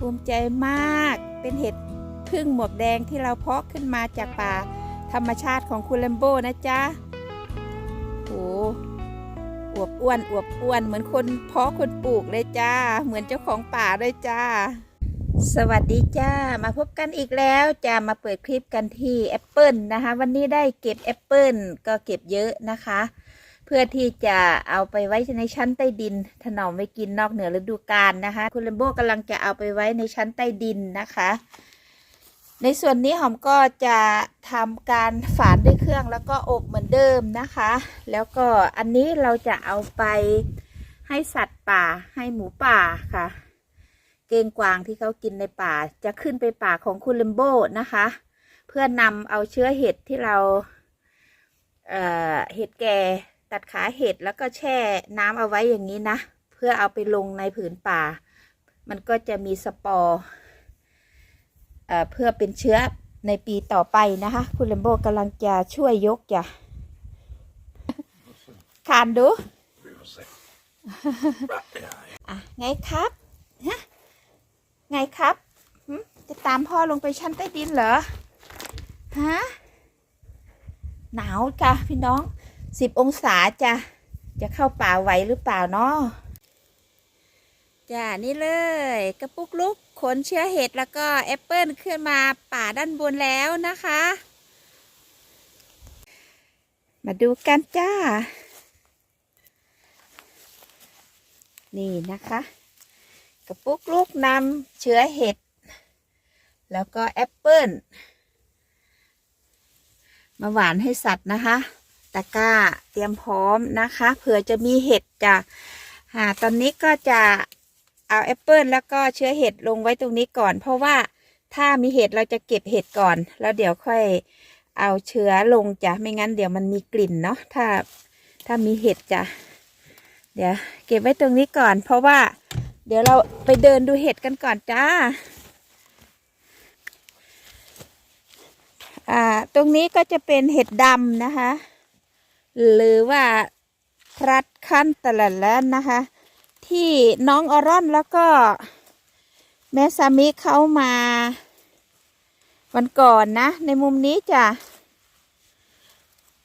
ภูมิใจมาก เป็นเห็ดพึ่งหมวกแดงที่เราเพาะขึ้นมาจากป่าธรรมชาติของคุณเลมโบนะจ๊ะโหอวบอ้วนอวบอ้วนเหมือนคนเพาะคนปลูกเลยจ้า เหมือนเจ้าของป่าเลยจ้า สวัสดีจ้า มาพบกันอีกแล้วจะมาเปิดคลิปกันที่แอปเปิลนะคะ วันนี้ได้เก็บแอปเปิลก็เก็บเยอะนะคะ พื่อที่จะเอาไปไว้ในชั้นใต้ดิน ถนอมไว้กินนอกเหนือฤดูกาลนะคะ คุณเลมโบกำลังจะเอาไปไว้ในชั้นใต้ดินนะคะ ในส่วนนี้หอมก็จะทำการฝานด้วยเครื่องแล้วก็อบเหมือนเดิมนะคะ แล้วก็อันนี้เราจะเอาไปให้สัตว์ป่าให้หมูป่าค่ะ เก้งกวางที่เขากินในป่าจะขึ้นไปป่าของคุณเลมโบนะคะ เพื่อนำเอาเชื้อเห็ดที่เราเเห็ดแก่ ตัดขาเห็ดแล้วก็แช่น้ำเอาไว้อย่างนี้นะ เพื่อเอาไปลงในผืนป่า มันก็จะมีสปอร์เพื่อเป็นเชื้อในปีต่อไปนะคะ คุณเลมโบกำลังจะช่วยยกจ้ะคานดูอะไงครับฮะไงครับจะตามพ่อลงไปชั้นใต้ดินเหรอฮะหนาวจ้ะพี่น้อง สิบองศาจ้ะจะเข้าป่าไหวหรือเปล่าเนาะจ้านี่เลย กระปุกลุกขนเชื้อเห็ดแล้วก็แอปเปิลขึ้นมาป่าด้านบนแล้วนะคะ มาดูกันจ้า นี่นะคะ กระปุกลูกนำเชื้อเห็ด แล้วก็แอปเปิลมาหวานให้สัตว์นะคะ ตะกร้าเตรียมพร้อมนะคะเผื่อจะมีเห็ดจ้ะหาตอนนี้ก็จะเอาแอปเปิลแล้วก็เชื้อเห็ดลงไว้ตรงนี้ก่อน เพราะว่าถ้ามีเห็ดเราจะเก็บเห็ดก่อน แล้วเดี๋ยวค่อยเอาเชื้อลงจ้ะไม่งั้นเดี๋ยวมันมีกลิ่นเนาะถ้าถ้ามีเห็ดจ้ะเดี๋ยวเก็บไว้ตรงนี้ก่อน เพราะว่า เดี๋ยวเราไปเดินดูเห็ดกันก่อนจ้าอ่าตรงนี้ก็จะเป็นเห็ดดำนะคะ หรือว่าพรัดขั้นตะละแล้วนะคะ ที่น้องออรอนแล้วก็แม่สามีเขามา วันก่อนนะ ในมุมนี้จ้ะ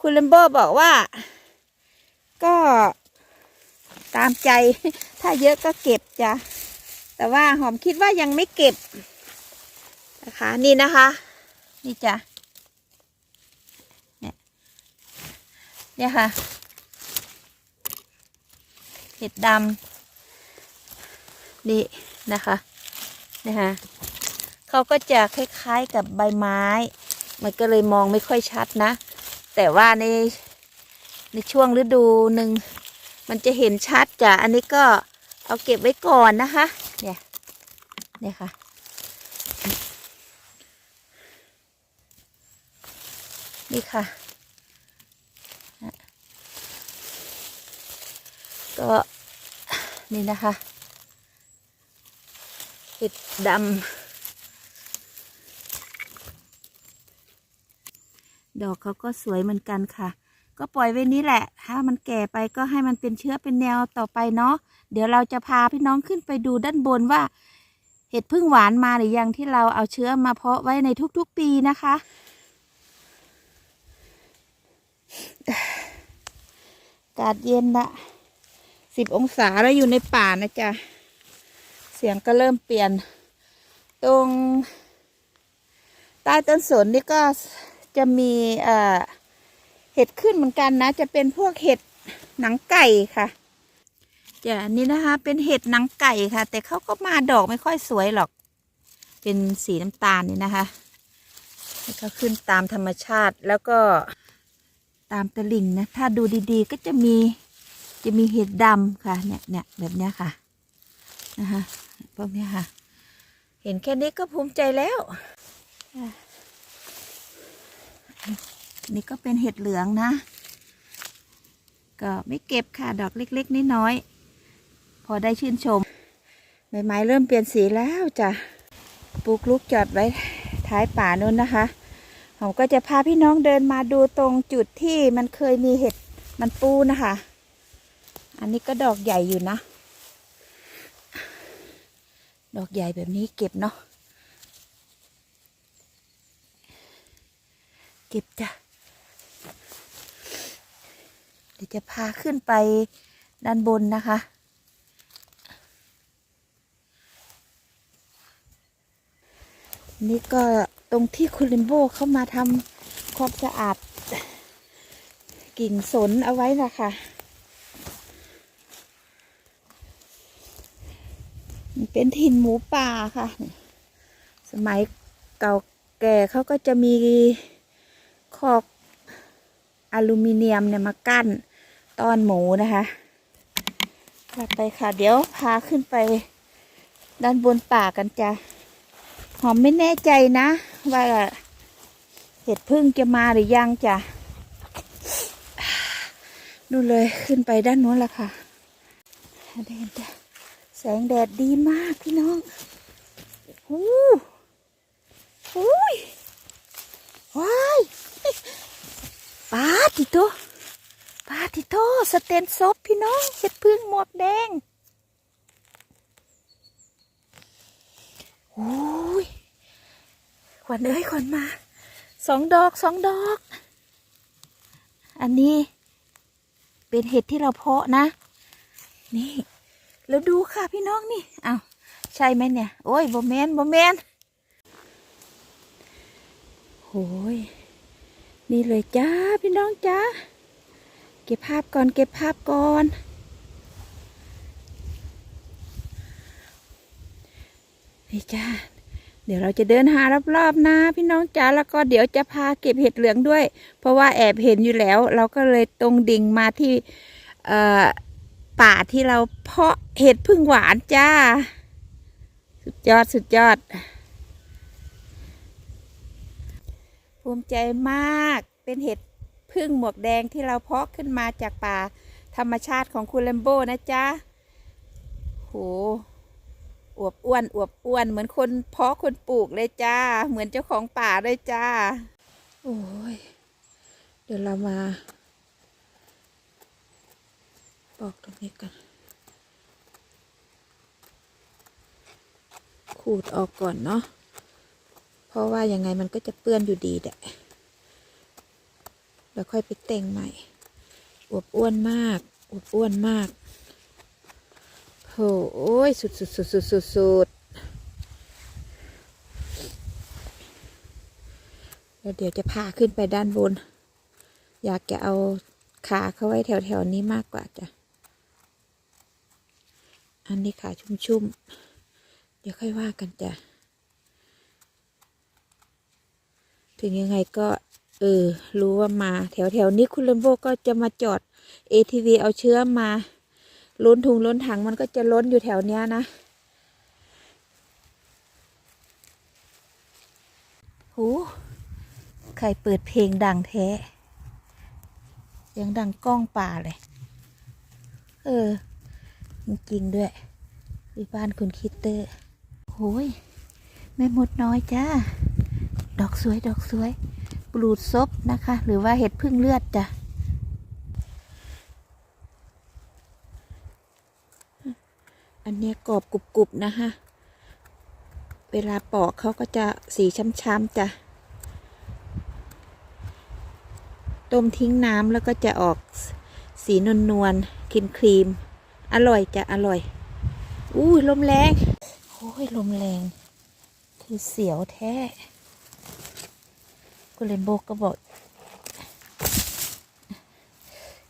คุณเลมโบบอกว่า ก็ตามใจ ถ้าเยอะก็เก็บจ้ะแต่ว่าหอมคิดว่ายังไม่เก็บนะคะ นี่นะคะ นี่จ้ะ เนี่ย เนี่ยค่ะ เห็ดดำนี่นะคะนะคะ เขาก็จะคล้าย ๆกับใบไม้ มันก็เลยมองไม่ค่อยชัดนะ แต่ว่าในในช่วงฤดูหนึ่งมันจะเห็นชัดจ้ะ อันนี้ก็เอาเก็บไว้ก่อนนะคะ เนี่ย เนี่ยค่ะ นี่ค่ะ ก็นี่นะคะเห็ดดำดอกเขาก็สวยเหมือนกันค่ะ ก็ปล่อยไว้นี้แหละ ถ้ามันแก่ไปก็ให้มันเป็นเชื้อเป็นแนวต่อไปเนาะเดี๋ยวเราจะพาพี่น้องขึ้นไปดูด้านบนว่า เห็ดพึ่งหวานมาหรือยังที่เราเอาเชื้อมาเพาะไว้ในทุกๆปีนะคะอากาศเย็นละ สิบองศาแล้วอยู่ในป่านะจ๊ะ เสียงก็เริ่มเปลี่ยน ตรงใต้ต้นสนนี่ก็จะมีเอ่อเห็ดขึ้นเหมือนกันนะ จะเป็นพวกเห็ดหนังไก่ค่ะจ้ะนี่นะคะ เป็นเห็ดหนังไก่ค่ะ แต่เขาก็มาดอกไม่ค่อยสวยหรอก เป็นสีน้ำตาลนี่นะคะแล้วก็ขึ้นตามธรรมชาติแล้วก็ตามตะลิ่งนะ ถ้าดูดีๆ ก็จะมี จะมีเห็ดดำค่ะเนี่ยเนี่ยแบบเนี้ยค่ะนะคะพวกเนี้ยค่ะ เห็นแค่นี้ก็ภูมิใจแล้วนี่ก็เป็นเห็ดเหลืองนะ ก็ไม่เก็บค่ะ ดอกเล็ก ๆน้อยๆพอได้ชื่นชมใบไม้เริ่มเปลี่ยนสีแล้วจ้ะปลูกลูกจอดไว้ท้ายป่านู้นนะคะผมก็จะพาพี่น้องเดินมาดูตรงจุดที่มันเคยมีเห็ดมันปูนะคะ อันนี้ก็ดอกใหญ่อยู่นะ ดอกใหญ่แบบนี้เก็บเนาะ เก็บจ้ะ เดี๋ยวจะพาขึ้นไปด้านบนนะคะ นี่ก็ตรงที่คุณลิมโบเข้ามาทำความสะอาดกิ่งสนเอาไว้นะคะมัน เป็นถิ่นหมูป่าค่ะ สมัยเก่าแก่เขาก็จะมีคอกอลูมิเนียมเนี่ยมากั้นต้อนหมูนะคะค่ะไปค่ะ เดี๋ยวพาขึ้นไปด้านบนป่ากันจ้ะหอมไม่แน่ใจนะ ว่าเห็ดพึ่งจะมาหรือยังจ้ะดูเลยขึ้นไปด้านนู้นละค่ะแดดจ้ะ แสงแดดดีมากพี่น้องหูหูยว้ายปาติโตปาติโตสเตนซบพี่น้องเห็ดพึ่งหมวกแดงโอ้ยขวัญเอ้ยขวัญมา สองดอกสองดอก อันนี้เป็นเห็ดที่เราเพาะนะ นี่ แล้วดูค่ะพี่น้องนี่เอ้าใช่ไหมเนี่ย โอ้ยบอแมนบอแมนโอ้ยนี่เลยจ้าพี่น้องจ้าเก็บภาพก่อนเก็บภาพก่อน นี่จ้าเดี๋ยวเราจะเดินหารอบๆนะ พี่น้องจ๋าแล้วก็เดี๋ยวจะพาเก็บเห็ดเหลืองด้วย เพราะว่าแอบเห็นอยู่แล้ว เราก็เลยตรงดิ่งมาที่เอ่อ ป่าที่เราเพาะเห็ดพึ่งหวานจ้า สุดยอดสุดยอด ภูมิใจมากเป็นเห็ดพึ่งหมวกแดงที่เราเพาะขึ้นมาจากป่าธรรมชาติของคุณเลมโบนะจ๊ะโหอวบอ้วนอวบอ้วนเหมือนคนเพาะคนปลูกเลยจ้า เหมือนเจ้าของป่าเลยจ้า โอ้ย เดี๋ยวเรามา ปอกตรงนี้กันขูดออกก่อนเนาะ เพราะว่ายังไงมันก็จะเปื้อนอยู่ดีแหละแล้วค่อยไปแต่งใหม่ อวบอ้วนมาก อวบอ้วนมากโอ้ยสุดสุดสุดสุดสุดสุดแล้วเดี๋ยวจะพาขึ้นไปด้านบน อยากจะเอาขาเขาไว้แถวแถวๆนี้มากกว่าจ้ะ อันนี้ขาชุ่มๆ เดี๋ยวค่อยว่ากันจ้ะ ถึงยังไงก็ เออ รู้ว่ามาแถวแถวๆนี้คุณเลมโบก็จะมาจอด ATV เอาเชื้อมา ล้นถุงล้นถังมันก็จะล้นอยู่แถวเนี้ยนะหูใครเปิดเพลงดังแท้เสียงดังก้องป่าเลย เออ จริงด้วยที่บ้านคุณคิดเตอร์โอ้ยแม่มดน้อยจ้า ดอกสวยดอกสวยปลูดซบนะคะ หรือว่าเห็ดพึ่งเลือดจ้ะอันนี้กรอบกรุบๆนะคะเวลาปอกเขาก็จะสีช้ำๆจ้ะ ต้มทิ้งน้ำแล้วก็จะออกสีนวลๆครีมครีมๆ อร่อยจะอร่อย อู้ยลมแรง โอ้ยลมแรง คือเสียวแท้คุณเรนโบก็บอก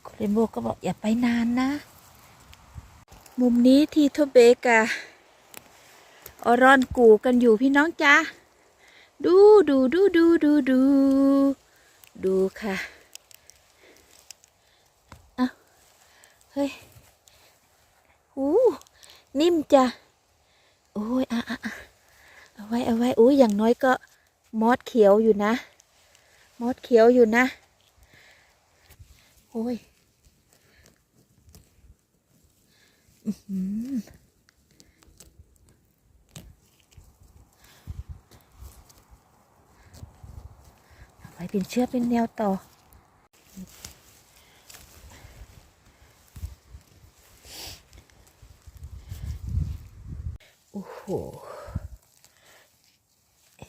คุณเรนโบก็บอกอย่าไปนานนะ มุมนี้ที่ทเบกาออรอนกูกันอยู่พี่น้องจ้าดูดูดูดูดูดูดูค่ะ เอ้า เฮ้ย หูนิ่มจ้ะโอ้ยอะอะเอาไว้เอาไว้อุ้ยอย่างน้อยก็มอดเขียวอยู่นะ มอดเขียวอยู่นะโอ้ยอเอาไว้เป็นเชือกเป็นแนวต่อ โอ้โห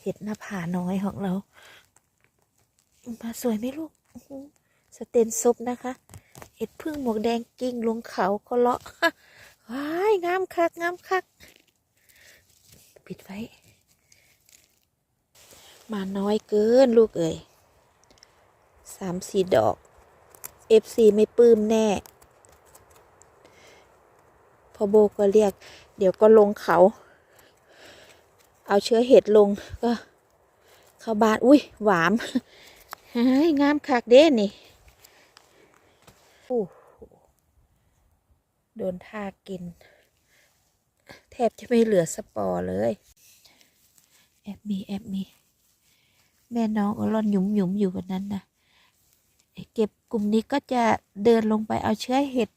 เห็ดหน้าผาน้อยของเรา มาสวยไหมลูก สเตนซุปนะคะ เห็ดพึ่งหมวกแดงกิ้งลงเขาก็เลาะว้ายงามคักงามคัก ปิดไว้ มาน้อยเกินลูกเอ่ยสามสี่ดอก FC ไม่ปลื้มแน่ พอโบก็เรียก เดี๋ยวก็ลงเขา เอาเชื้อเห็ดลงก็เข้าบานอุ้ยหวามเฮ้ยงามคักเด้นี่โอ้โหโดนทากิน แทบจะไม่เหลือสปอร์เลย แอบมีแอบมี แม่น้องอร่อนหยุมหยุมๆอยู่กันนั้นนะเก็บกลุ่มนี้ก็จะเดินลงไปเอาเชื้อเห็ด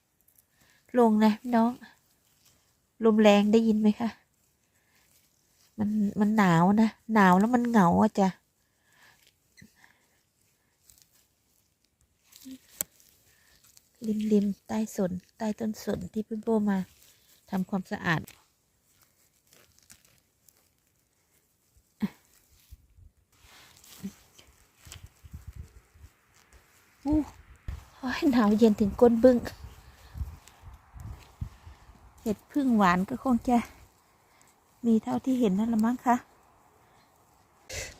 ลงนะน้องลมแรงได้ยินไหมคะ มันมันหนาวนะ หนาวแล้วมันเหงาอะจ้ะริมริมใต้สนใต้ต้นสนที่พี่โบมาทำความสะอาด อู้โอ้ยหนาวเย็นถึงก้นบึ้ง เห็ดพึ่งหวานก็คงจะ มีเท่าที่เห็นนั่นละมั้งคะ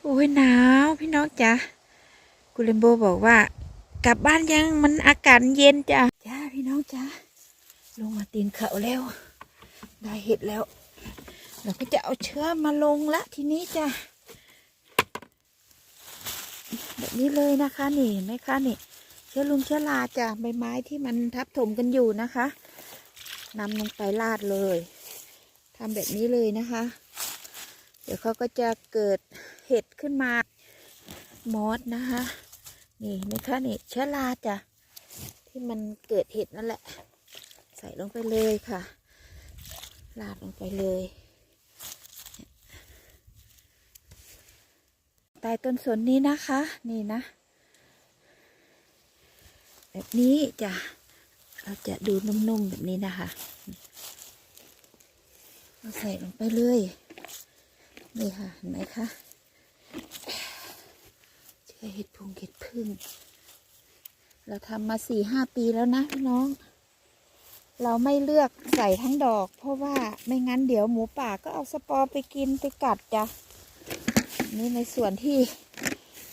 โอ้ยหนาวพี่น้องจ๋าคุณเลมโบบอกว่า กลับบ้านยังมันอากาศเย็นจ้ะจ้าพี่น้องจ้าลงมาตีนเขาแล้ว ได้เห็ดแล้ว เราก็จะเอาเชื้อมาลงละทีนี้จ้ะแบบนี้เลยนะคะนี่เห็นไหมคะนี่ เชื้อลุงเชื้อราจ้ะใบไม้ที่มันทับถมกันอยู่นะคะนำลงไปลาดเลย ทำแบบนี้เลยนะคะ เดี๋ยวเขาก็จะเกิดเห็ดขึ้นมามอสนะคะ นี่นะคะนี่เชื้อราจ้ะที่มันเกิดเห็ดนั่นแหละ ใส่ลงไปเลยค่ะลาดลงไปเลย ใต้ต้นสนนี้นะคะ นี่นะ แบบนี้จ้ะเราจะดูนุ่มๆแบบนี้นะคะ เราใส่ลงไปเลยนี่ค่ะ เห็นไหมคะเชื่อเห็ดพุงเห็ดพึ่ง เราทำมาสี่ห้าปีแล้วนะพี่น้อง เราไม่เลือกใส่ทั้งดอก เพราะว่าไม่งั้นเดี๋ยวหมูป่าก็เอาสปอร์ไปกินไปกัดจ้ะนี่ในส่วนที่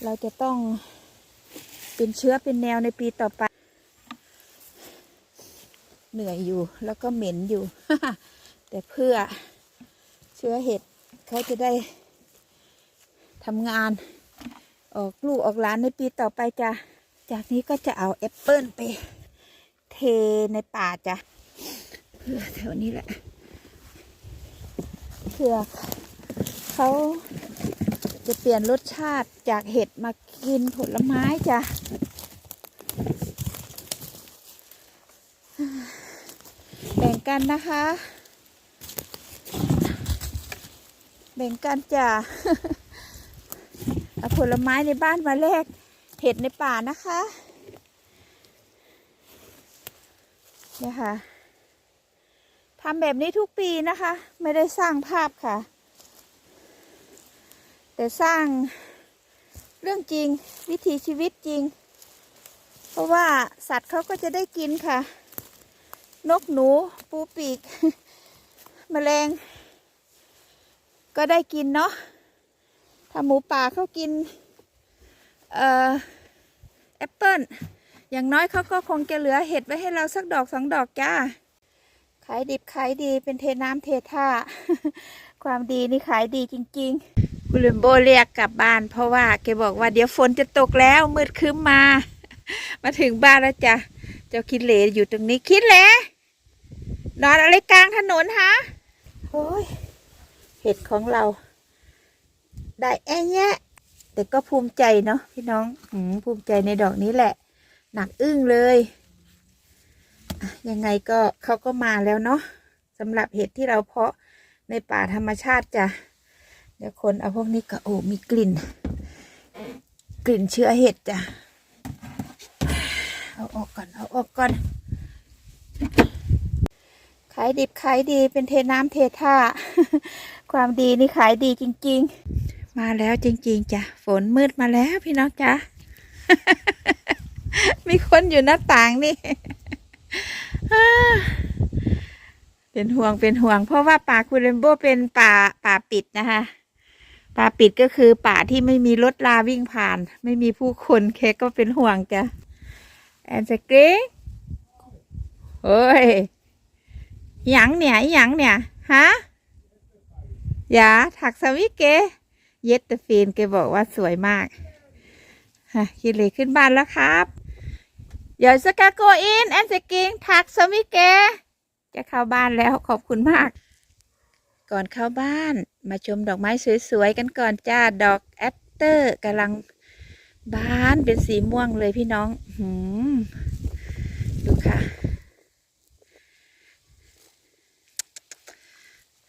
เราจะต้องเป็นเชื้อเป็นแนวในปีต่อไป เหนื่อยอยู่แล้วก็เหม็นอยู่ แต่เพื่อเชื้อเห็ดเขาจะได้ทำงาน ออกลูกออกหลานในปีต่อไปจ้ะจากนี้ก็จะเอาแอปเปิลไป เทในป่าจ้ะเพื่อแถวนี้แหละเพื่อเขาจะเปลี่ยนรสชาติจากเห็ดมากินผลไม้จ้ะแบ่งกันนะคะ แบ่งกันจ้ะเอาผลไม้ในบ้านมาแลกเห็ดในป่านะคะเนี่ยค่ะทำแบบนี้ทุกปีนะคะ ไม่ได้สร้างภาพค่ะ แต่สร้างเรื่องจริงวิถีชีวิตจริง เพราะว่าสัตว์เขาก็จะได้กินค่ะ นกหนูปูปีกแมลง ก็ได้กินเนาะถ้าหมูป่าเขากินเอ่อแอปเปิลอย่างน้อยเขาก็คงจะเหลือเห็ดไว้ให้เราสักดอกสองดอกจ้าขายดิบขายดีเป็นเทน้ำเทท่า ความดีนี่ขายดีจริงๆคุณลุมโบเรียกกลับบ้าน เพราะว่าแกบอกว่าเดี๋ยวฝนจะตกแล้วมืดครึ้มมา มาถึงบ้านแล้วจ้ะเจ้าคิดเหลอยู่ตรงนี้คิดเหลนอนอะไรกลางถนนฮะโอ้ย ห็ดของเรา ได้แอะแยะ แต่ก็ภูมิใจเนาะพี่น้องอภูมิใจในดอกนี้แหละ หนักอึ้งเลยยังไงก็เขาก็มาแล้วเนาะสำหรับเห็ดที่เราเพาะในป่าธรรมชาติจ้ะเดี๋ยวคนเอาพวกนี้ก็โอ้มีกลิ่น กลิ่นเชื้อเห็ดจ้ะเอาออกก่อนเอาออกก่อนขายดิบขายดีเป็นเทน้ำเทท่า ความดีนี่ขายดีจริง ๆ มาแล้วจริง ๆจ้ะฝนมืดมาแล้วพี่น้องจ้ะมีคนอยู่หน้าต่างนี่เป็นห่วงเป็นห่วง เพราะว่าป่าคูเรมโบเป็นป่าป่าปิดนะคะป่าปิดก็คือป่าที่ไม่มีรถลาวิ่งผ่าน ไม่มีผู้คนแค่ก็เป็นห่วงจ้ะแอนสกรีโอ้ยหยังเนี่ยหยังเนี่ยฮะ ย่าถักสวิเก เยตเตอร์ฟีนแกบอกว่าสวยมากฮะคิดเลยขึ้นบ้านแล้วครับเดี๋ยวสกาโกอินแอนสกิงถักสวิเก จะเข้าบ้านแล้วขอบคุณมาก ก่อนเข้าบ้านมาชมดอกไม้สวยๆกันก่อนจ้าดอกแอตเตอร์กำลังบานเป็นสีม่วงเลยพี่น้องหืมดูค่ะ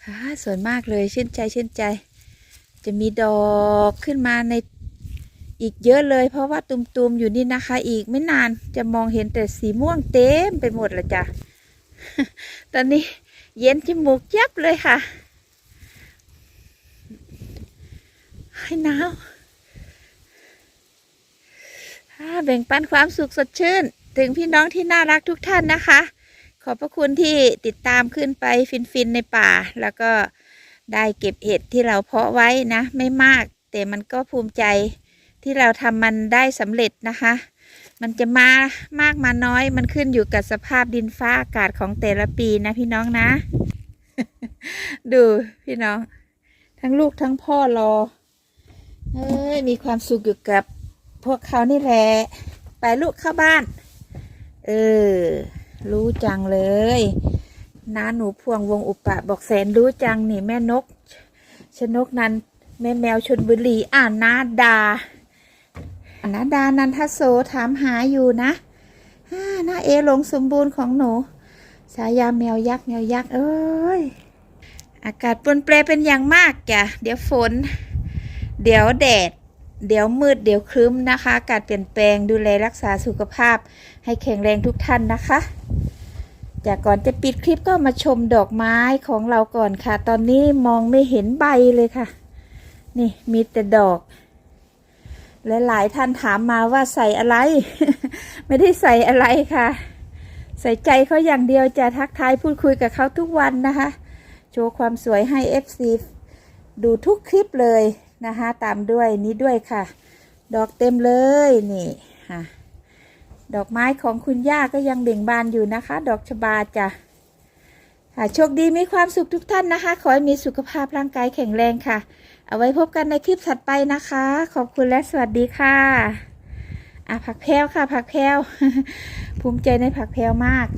ฮ่า สวยมากเลยชื่นใจชื่นใจ จะมีดอกขึ้นมาในอีกเยอะเลย เพราะว่าตุมๆอยู่นี่นะคะ อีกไม่นานจะมองเห็นแต่สีม่วงเต็มไปหมดละจ้ะตอนนี้เย็นจมูกยับเลยค่ะให้หนาวแบ่งปันความสุขสดชื่น ถึงพี่น้องที่น่ารักทุกท่านนะคะ อบพระคุณที่ติดตามขึ้นไปฟินๆในป่า แล้วก็ได้เก็บเห็ดที่เราเพาะไว้นะ ไม่มาก แต่มันก็ภูมิใจที่เราทำมันได้สำเร็จนะคะ มันจะมามากมาน้อย มันขึ้นอยู่กับสภาพดินฟ้าอากาศของแต่ละปีนะพี่น้องนะ ดูพี่น้อง ทั้งลูกทั้งพ่อรอเอ้ยมีความสุขอยู่กับพวกเขานี่แหละ ไปลูกเข้าบ้าน เออ รู้จังเลยน้าหนูพวงวงอุปะบอกแสนรู้จังนี่แม่นก ชนกนันแม่แมวชนบุรีอ่านนาดาอานาดานันทโสถามหาอยู่นะฮ่าน้าเอหลงสมบูรณ์ของหนูสายาแมวยักษ์แมวยักษ์เอ้ยอากาศปรนแปรเป็นอย่างมากจ้ะเดี๋ยวฝน เดี๋ยวแดด เดี๋ยวมืดเดี๋ยวครึ้มนะคะ อากาศเปลี่ยนแปลงดูแลรักษาสุขภาพ ให้แข็งแรงทุกท่านนะคะ จากก่อนจะปิดคลิปก็มาชมดอกไม้ของเราก่อนค่ะ ตอนนี้มองไม่เห็นใบเลยค่ะ นี่มีแต่ดอกและหลายท่านถามมาว่าใส่อะไร ไม่ได้ใส่อะไรค่ะ ใส่ใจเขาอย่างเดียวจะทักทายพูดคุยกับเขาทุกวันนะคะ โชว์ความสวยให้ FC ดูทุกคลิปเลยนะคะ ตามด้วยนี้ด้วยค่ะ ดอกเต็มเลยนี่ค่ะ ดอกไม้ของคุณย่าก็ยังเบ่งบานอยู่นะคะ ดอกชบาจ้ะค่ะโชคดีมีความสุขทุกท่านนะคะ ขอให้มีสุขภาพร่างกายแข็งแรงค่ะ เอาไว้พบกันในคลิปถัดไปนะคะ ขอบคุณและสวัสดีค่ะอะผักแพลวค่ะผักแพลวภูมิใจในผักแพลวมาก